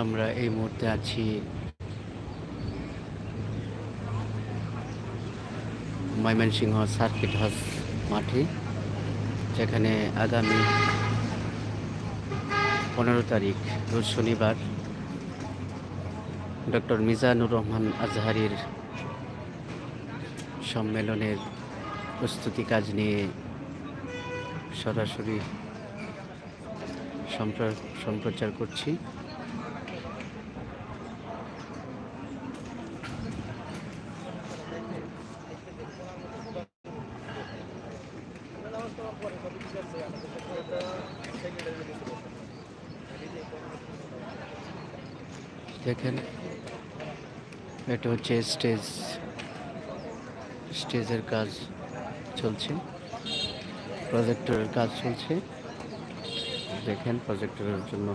আমরা এই মুহূর্তে আছি ময়মনসিংহ সার্কিট হাউস মাঠে, যেখানে আগামী পনেরো তারিখ, রোজ শনিবার ডক্টর মিজানুর রহমান আজহারির সম্মেলনের প্রস্তুতি কাজ নিয়ে সরাসরি সম্প্র- সম্প্রচার করছি। দেখেন এটা হচ্ছে স্টেজ স্টেজের কাজ চলছে প্রজেক্টরের কাজ চলছে। দেখেন প্রজেক্টরের জন্য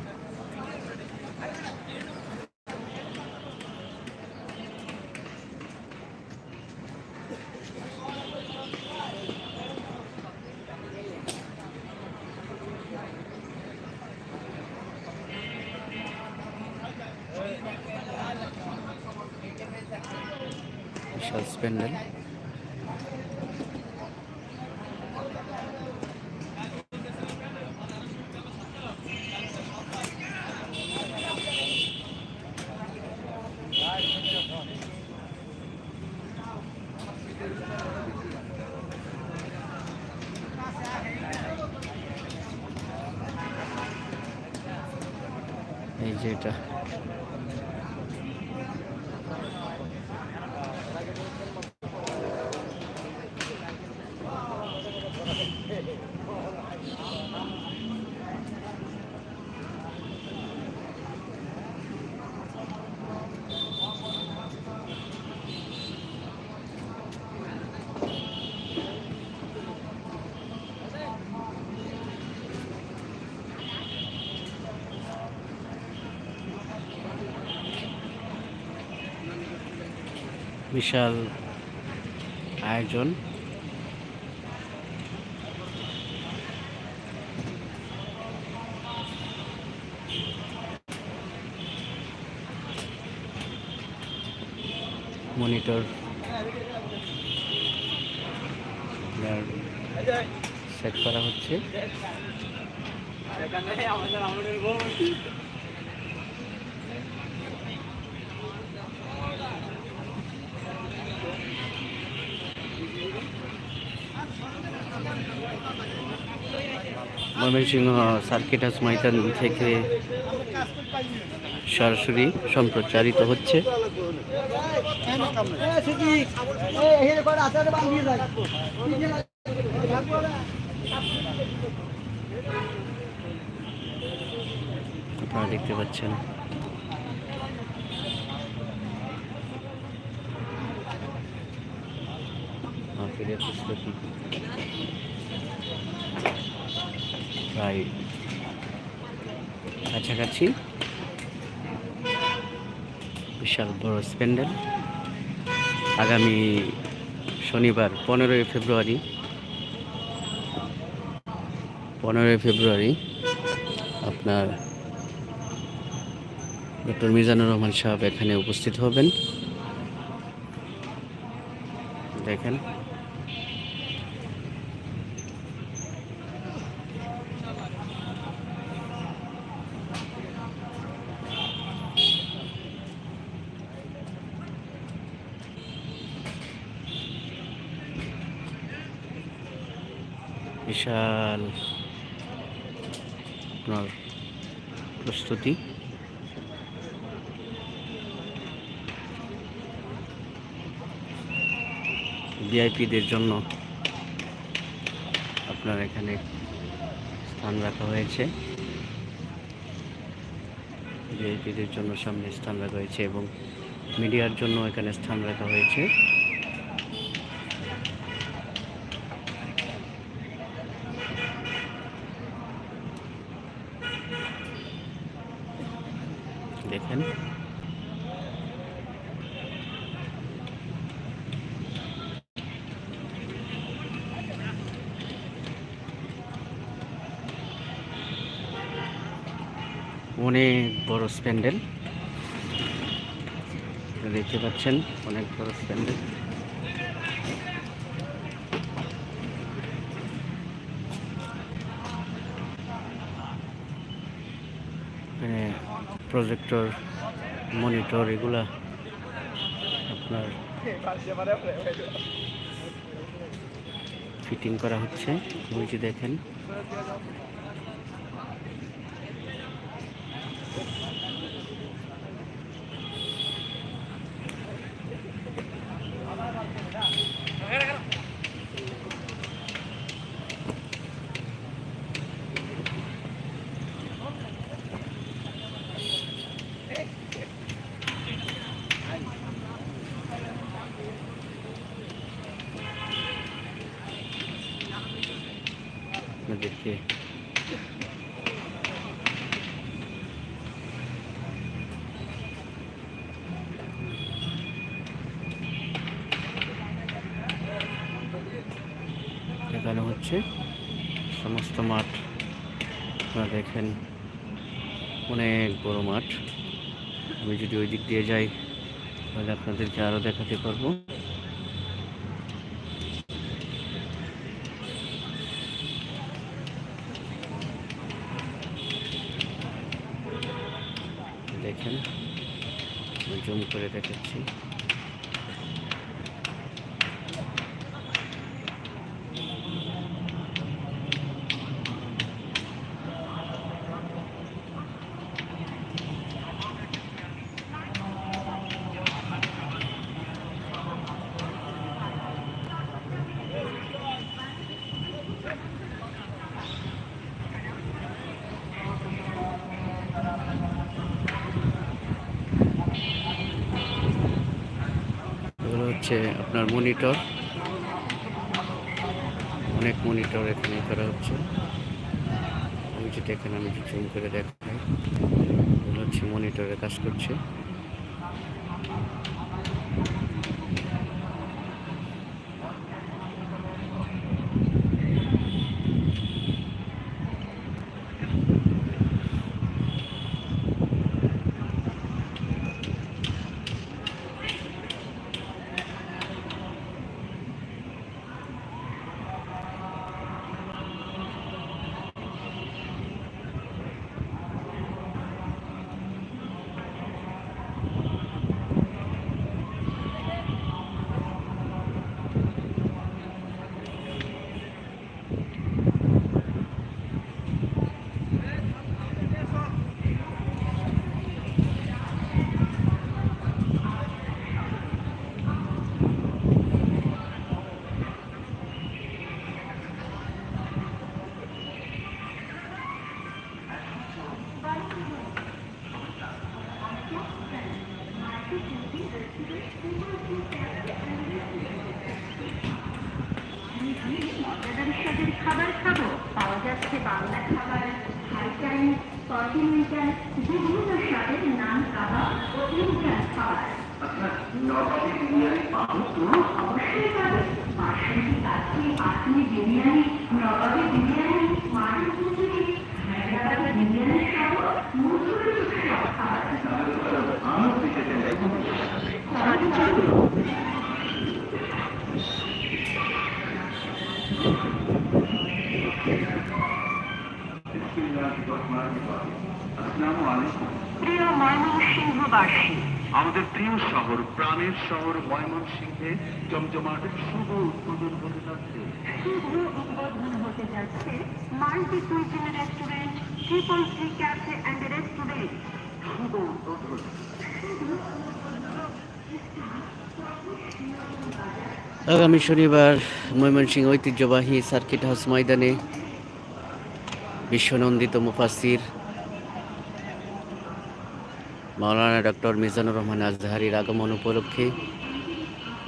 বিশাল স্প্যান্ডেল এই যে এটা। বিশাল আয়োজন। মনিটর। সেট করা হচ্ছে। ময়মনসিংহ সার্কিট হাউস ময়দান থেকে সরাসরি সম্প্রচারিত হচ্ছে। আপনারা দেখতে পাচ্ছেন। মাহফিলের প্রস্তুতি প্রায় কাছাকাছি। বিশাল বড় স্প্যান্ডেল। আগামী শনিবার, পনেরোই ফেব্রুয়ারি। পনেরোই ফেব্রুয়ারি আপনার ডক্টর মিজানুর রহমান সাহেব এখানে উপস্থিত হবেন। দেখেন। বিশাল আপনার প্রস্তুতি। ভিআইপিদের জন্য আপনার এখানে স্থান রাখা হয়েছে। ভিআইপিদের জন্য সামনে স্থান রাখা হয়েছে এবং মিডিয়ার জন্য এখানে স্থান রাখা হয়েছে দেখেন অনেক বড় স্প্যান্ডেল। দেখতে পাচ্ছেন, অনেক বড় স্প্যান্ডেল। প্রজেক্টর মনিটর এগুলা আপনার ফিটিং করা হচ্ছে। ওই যে দেখেন। আপনাদেরকে দেখানো হচ্ছে সমস্ত মাঠ। আপনারা দেখেন, অনেক বড় মাঠ। আমি যদি ওই দিক দিয়ে যাই, তাহলে আপনাদেরকে আরও দেখাতে পারব। দেখেন। জুম করে দেখাচ্ছি এগুলো হচ্ছে আপনার মনিটর। অনেক মনিটর এখানে করা হচ্ছে। আমি যেটা এখানে আমি জুম করে দেখাই হচ্ছে মনিটরে কাজ করছে। মজাদার স্বাদের খাবার খাব। পাওয়া যাচ্ছে বাংলা খাবার হাই চাইনিজ কন্টিনেন্টাল বিভিন্ন স্বাদের নান কাবাব ও ইন্ডিয়ান খাবার। অবশ্যই পাবে। বাসন্তী কাছে আপনি বিরিয়ানি নবাবি প্রিয় ময়মনসিংহবাসী আমাদের প্রিয় শহর প্রাণের শহর ময়মনসিংহে জমজমাট শুভ উদ্বোধন হতে যাচ্ছে। শুভ উদ্বোধন হতে যাচ্ছে multi cuisine restaurant triple three cafe and restaurant. শুভ উদ্বোধন। আগামী শনিবার ময়মনসিংহ ঐতিহ্যবাহী সার্কিট হাউস ময়দানে বিশ্বনন্দিত মুফাসির মাওলানা ডক্টর মিজানুর রহমান আজহারির আগমন উপলক্ষে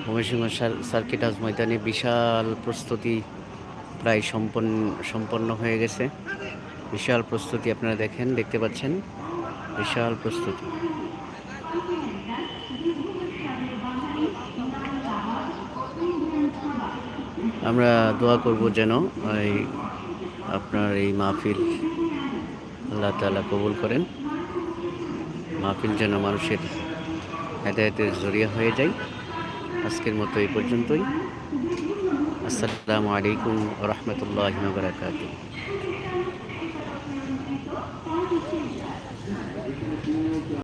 ময়মনসিংহ সার- সার্কিট হাউস ময়দানে বিশাল প্রস্তুতি প্রায় সম্পন্ন সম্পন্ন হয়ে গেছে। বিশাল প্রস্তুতি আপনারা দেখেন, দেখতে পাচ্ছেন। বিশাল প্রস্তুতি। আমরা দোয়া করব যেন এই আপনার এই মাহফিল আল্লাহ তাআলা কবুল করেন। মাহফিল যেন মানুষের হেদায়তের জরিয়া হয়ে যায়। আজকের মতো এই পর্যন্তই। আসসালামু আলাইকুম রহমতুল্লাহ বারাকাতুহ।